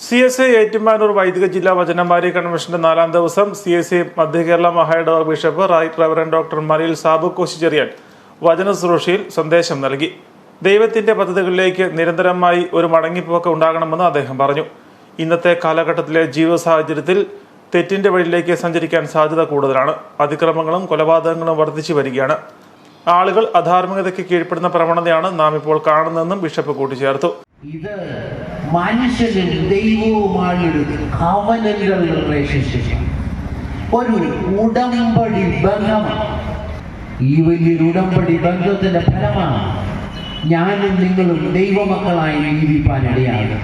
C S I Ettumanoor വൈദിക ജില്ലാ വചനമാരി കൺവെൻഷന്റെ നാലാം ദിവസം C S I Madhya Kerala മഹായിടവ bishop right reverend doctor Malayil Sabu Koshy Cherian വചന സന്ദേശം നൽകി. ദൈവത്തിന്റെ പദ്ധതികളിലേക്ക് നിരന്തരമായി ഒരു മടങ്ങിപ്പോക്ക് ഉണ്ടാകണമെന്ന് അദ്ദേഹം പറഞ്ഞു. ഇന്നത്തെ കാലഘട്ടത്തിലെ ജീവിത സാഹചര്യത്തിൽ തെറ്റിന്റെ വഴിയിലേക്ക് സഞ്ചരിക്കാൻ സാധ്യത കൂടുതലാണ്. അതിക്രമങ്ങളും കൊലപാതകങ്ങളും വർദ്ധിച്ചു വരികയാണ്. ആളുകൾ അധാർമികതയ്ക്ക് കീഴ്പ്പെടുന്ന പ്രവണതയാണ് നാം ഇപ്പോൾ കാണുന്നതെന്നും ബിഷപ്പ് കൂട്ടിച്ചേർത്തു. ഇത് മനുഷ്യനും ദൈവവുമായൊരു കവനങ്ങൾ റിലേഷൻഷിപ്പ് ഒരു ഉടമ്പടി ബന്ധം. ഈ വലിയൊരു ഉടമ്പടി ബന്ധത്തിന്റെ ഫലമാണ് ഞാനും നിങ്ങളും ദൈവമക്കളായി ജീവിപ്പാൻ ഇടയാകും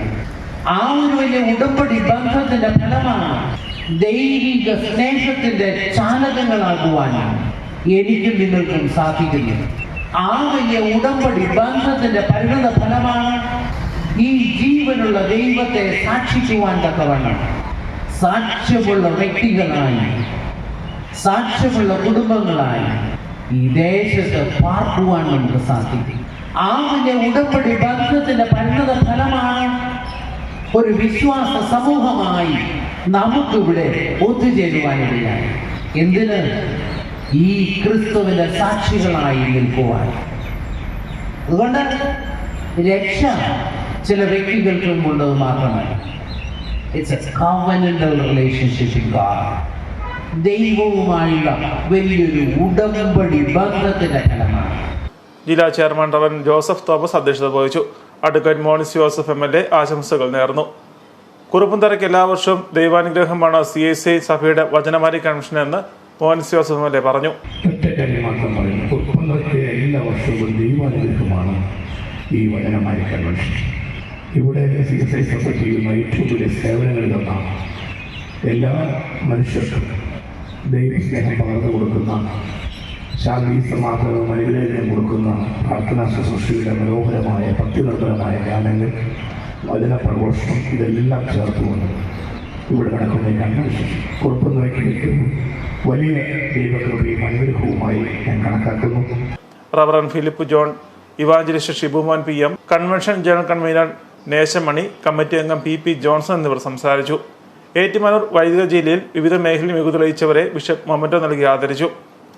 ആ ഒരു വലിയ ഉടമ്പടി ബന്ധത്തിന്റെ ഫലമാണ് ദൈവിക സ്നേഹത്തിന്റെ ചാലകങ്ങളാകുവാനാണ് എനിക്കും നിങ്ങൾക്കും സാധിക്കുന്നു ആ വലിയ ഉടമ്പടി ബന്ധത്തിന്റെ പരിണത ഫലമാണ് ഈ ജീവനുള്ള ദൈവത്തെ സാക്ഷിക്കുവാൻ തക്കവണ്ണം സാക്ഷ്യമുള്ള വ്യക്തികളായി സാക്ഷ്യമുള്ള കുടുംബങ്ങളായി ഈ ദേശത്ത് പാർക്കുവാൻ നമുക്ക് സാധിക്കും. ആ വലിയ ഉടമ്പടി ബന്ധത്തിന്റെ പരിണത ഫലമാണ്. ഒരു വിശ്വാസ സമൂഹമായി നമുക്കിവിടെ ഒത്തുചേരുവാനില്ല എന്തിന്? ഈ ക്രിസ്തുവിന്റെ സാക്ഷികളായി നിൽക്കുവാൻ. അതുകൊണ്ട് രക്ഷ ചില വ്യക്തികൾക്കും ഉള്ളത് മാത്രമല്ല. It's a covenantal relationship in God ദൈവവുമായുള്ള വലിയൊരു ഉടമ്പടി ബന്ധത്തിന്റെ ഫലമാണ്. ജില്ലാ ചെയർമാൻ റവൻ ജോസഫ് തോമസ് അധ്യക്ഷത വഹിച്ചു. Advocate Monis Joseph M L A ആശംസകൾ നേർന്നു. കുറുപ്പന്തറയ്ക്ക് എല്ലാ വർഷവും ദൈവാനുഗ്രഹമാണ് സി എസ് ഐ സഭയുടെ വചനമാരി കൺവെൻഷൻ എന്ന് Monis Joseph M L A പറഞ്ഞു. എല്ലാ വർഷവും ദൈവാനുഗ്രഹമാണ് ഈ വചനമാരി കൺവെൻഷൻ ഇവിടെ സി എസ് ഐ സഭ ചെയ്യുന്ന ഏറ്റവും വലിയ എല്ലാ മനുഷ്യർക്കും ദൈവസ്നേഹം പകർന്നു കൊടുക്കുന്ന ശാന്തി സമാധാനവും അനുഗ്രഹം കൊടുക്കുന്ന പ്രാർത്ഥനാ ശുശ്രൂഷയുടെ മനോഹരമായ ഭക്തിനിർഭരമായ ഗാനങ്ങൾ വചന പ്രഘോഷണം ഇതെല്ലാം ചേർത്തുകൊണ്ട് ഇവിടെ നടക്കുന്ന കൺവെൻഷൻ കുഴപ്പമൊന്നും ഏറ്റവും വലിയ ദൈവകൃപയും അനുഗ്രഹവുമായി ഞാൻ കണക്കാക്കുന്നു. Reverend Philip John evangelist Shibumon P M convention general convener Nesamani committee അംഗം പി പി ജോൺസൺ എന്നിവർ സംസാരിച്ചു. ഏറ്റുമാനൂർ വൈദിക ജില്ലയിൽ വിവിധ മേഖലയിൽ മികവ് തെളിയിച്ചവരെ ബിഷപ്പ് മൊമന്റോ നൽകി ആദരിച്ചു.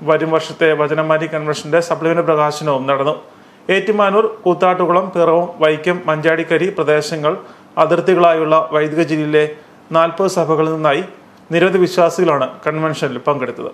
വരും വർഷത്തെ വചനമാരി കൺവെൻഷന്റെ സപ്ലിമെന്റ് പ്രകാശനവും നടന്നു. ഏറ്റുമാനൂർ കൂത്താട്ടുകുളം പിറവം വൈക്കം മഞ്ചാടിക്കരി പ്രദേശങ്ങൾ അതിർത്തികളായുള്ള വൈദിക ജില്ലയിലെ നാൽപ്പത് സഭകളിൽ നിന്നായി നിരവധി വിശ്വാസികളാണ് കൺവെൻഷനിൽ പങ്കെടുത്തത്.